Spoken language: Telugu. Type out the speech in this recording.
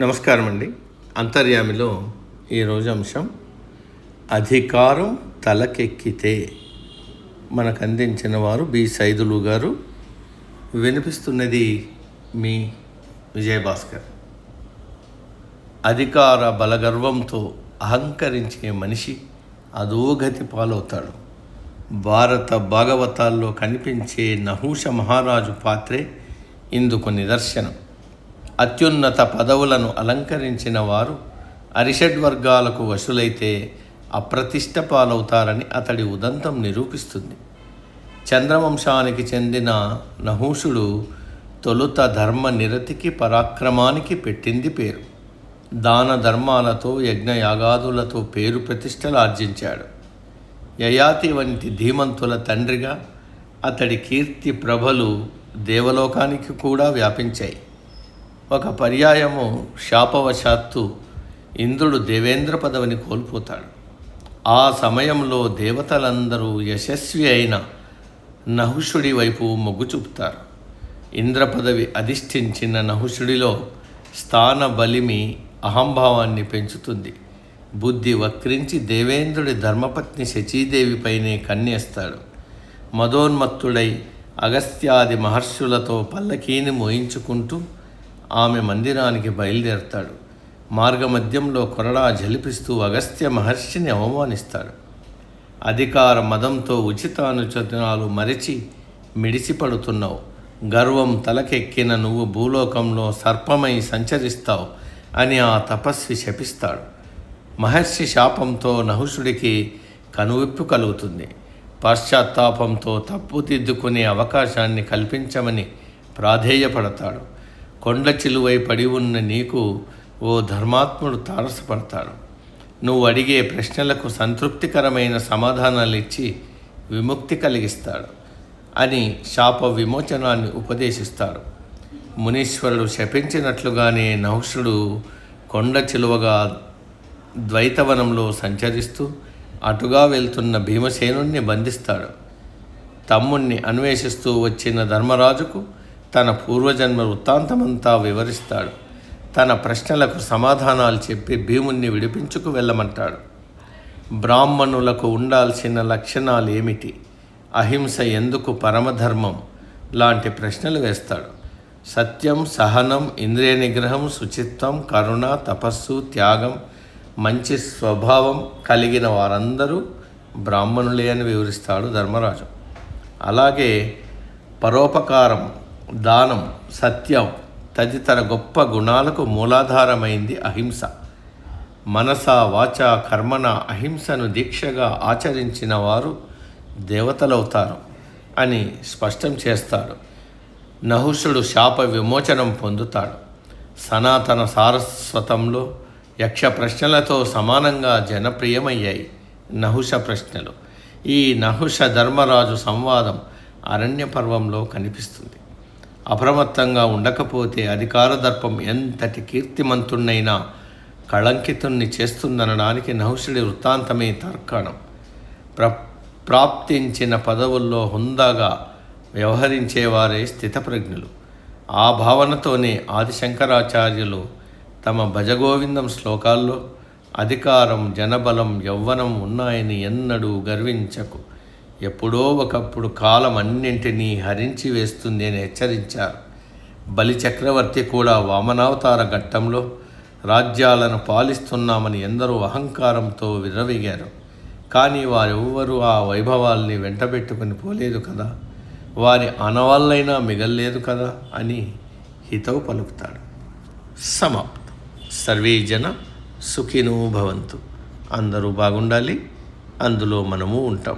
నమస్కారం అండి అంతర్యామిలో ఈరోజు అంశం అధికారం తలకెక్కితే మనకు అందించిన వారు బి సైదులు గారు. వినిపిస్తున్నది మీ విజయభాస్కర్. అధికార బలగర్వంతో అహంకరించే మనిషి అధోగతి పాలవుతాడు. భారత భాగవతాల్లో కనిపించే నహూష మహారాజు పాత్రే ఇందుకు నిదర్శనం. అత్యున్నత పదవులను అలంకరించిన వారు అరిషడ్ వర్గాలకు వశులైతే అప్రతిష్ట పాలవుతారని అతడి ఉదంతం నిరూపిస్తుంది. చంద్రవంశానికి చెందిన నహూషుడు తొలుత ధర్మ నిరతికి పరాక్రమానికి పెట్టింది పేరు. దాన ధర్మాలతో యజ్ఞయాగాదులతో పేరు ప్రతిష్టలు ఆర్జించాడు. యయాతి వంటి ధీమంతుల తండ్రిగా అతడి కీర్తి ప్రభలు దేవలోకానికి కూడా వ్యాపించాయి. ఒక పర్యాయము శాపవశాత్తు ఇంద్రుడు దేవేంద్ర పదవిని కోల్పోతాడు. ఆ సమయంలో దేవతలందరూ యశస్వి అయిన నహుషుడి వైపు మొగ్గు చూపుతారు. ఇంద్ర పదవి అధిష్ఠించిన నహుషుడిలో స్థాన బలిమి అహంభావాన్ని పెంచుతుంది. బుద్ధి వక్రించి దేవేంద్రుడి ధర్మపత్ని శచీదేవిపైనే కన్నేస్తాడు. మదోన్మత్తుడై అగస్త్యాది మహర్షులతో పల్లకీని మోయించుకుంటూ ఆమె మందిరానికి బయలుదేరతాడు. మార్గమధ్యంలో కొరడా జలిపిస్తూ అగస్త్య మహర్షిని అవమానిస్తాడు. అధికార మదంతో ఉచితానుచనాలు మరిచి మిడిసిపడుతున్నావు. గర్వం తలకెక్కిన నువ్వు భూలోకంలో సర్పమై సంచరిస్తావు అని ఆ తపస్వి శపిస్తాడు. మహర్షి శాపంతో నహుషుడికి కనువిప్పు కలుగుతుంది. పశ్చాత్తాపంతో తప్పుదిద్దుకునే అవకాశాన్ని కల్పించమని ప్రాధేయపడతాడు. కొండ చిలువై పడి ఉన్న నీకు ఓ ధర్మాత్ముడు తారసపడతాడు. నువ్వు అడిగే ప్రశ్నలకు సంతృప్తికరమైన సమాధానాలు ఇచ్చి విముక్తి కలిగిస్తాడు అని శాప విమోచనాన్ని ఉపదేశిస్తాడు. మునీశ్వరుడు శపించినట్లుగానే నహుషుడు కొండ చిలువగా ద్వైతవనంలో సంచరిస్తూ అటుగా వెళ్తున్న భీమసేనుణ్ణి బంధిస్తాడు. తమ్ముణ్ణి అన్వేషిస్తూ వచ్చిన ధర్మరాజుకు తన పూర్వజన్మ వృత్తాంతమంతా వివరిస్తాడు. తన ప్రశ్నలకు సమాధానాలు చెప్పి భీముణ్ణి విడిపించుకు వెళ్ళమంటాడు. బ్రాహ్మణులకు ఉండాల్సిన లక్షణాలు ఏమిటి అహింస ఎందుకు పరమధర్మం? లాంటి ప్రశ్నలు వేస్తాడు. సత్యం సహనం ఇంద్రియ నిగ్రహం శుచిత్వం కరుణ తపస్సు త్యాగం మంచి స్వభావం కలిగిన వారందరూ బ్రాహ్మణులే అని వివరిస్తాడు ధర్మరాజు. అలాగే పరోపకారం దానం సత్యం తదితర గొప్ప గుణాలకు మూలాధారమైంది అహింస. మనస వాచ కర్మణ అహింసను దీక్షగా ఆచరించిన వారు దేవతలవుతారు అని స్పష్టం చేస్తాడు. నహుషుడు శాప విమోచనం పొందుతాడు. సనాతన సారస్వతంలో యక్ష ప్రశ్నలతో సమానంగా జనప్రియమయ్యాయి నహుష ప్రశ్నలు. ఈ నహుష ధర్మరాజు సంవాదం అరణ్య పర్వంలో కనిపిస్తుంది. అప్రమత్తంగా ఉండకపోతే అధికార దర్పం ఎంతటి కీర్తిమంతుణ్ణైనా కళంకితుణ్ణి చేస్తుందనడానికి నహుషుడి వృత్తాంతమే తర్కాణం. ప్ర ప్రాప్తించిన పదవుల్లో హుందాగా వ్యవహరించేవారే స్థితప్రజ్ఞులు. ఆ భావనతోనే ఆదిశంకరాచార్యులు తమ భజగోవిందం శ్లోకాల్లో అధికారం జనబలం యౌవనం ఉన్నాయని ఎన్నడూ గర్వించకు. ఎప్పుడో ఒకప్పుడు కాలం అన్నింటినీ హరించి వేస్తుంది అని హెచ్చరించారు. బలి చక్రవర్తి కూడా వామనావతార ఘట్టంలో రాజ్యాలను పాలిస్తున్నామని ఎందరో అహంకారంతో విర్రవీగారు. కానీ వారెవ్వరూ ఆ వైభవాల్ని వెంటబెట్టుకుని పోలేదు కదా. వారి అనవాళ్ళైనా మిగల్లేదు కదా అని హితవు పలుకుతాడు. సమాప్తం. సర్వే జన సుఖినో భవంతు. అందరూ బాగుండాలి. అందులో మనము ఉంటాం.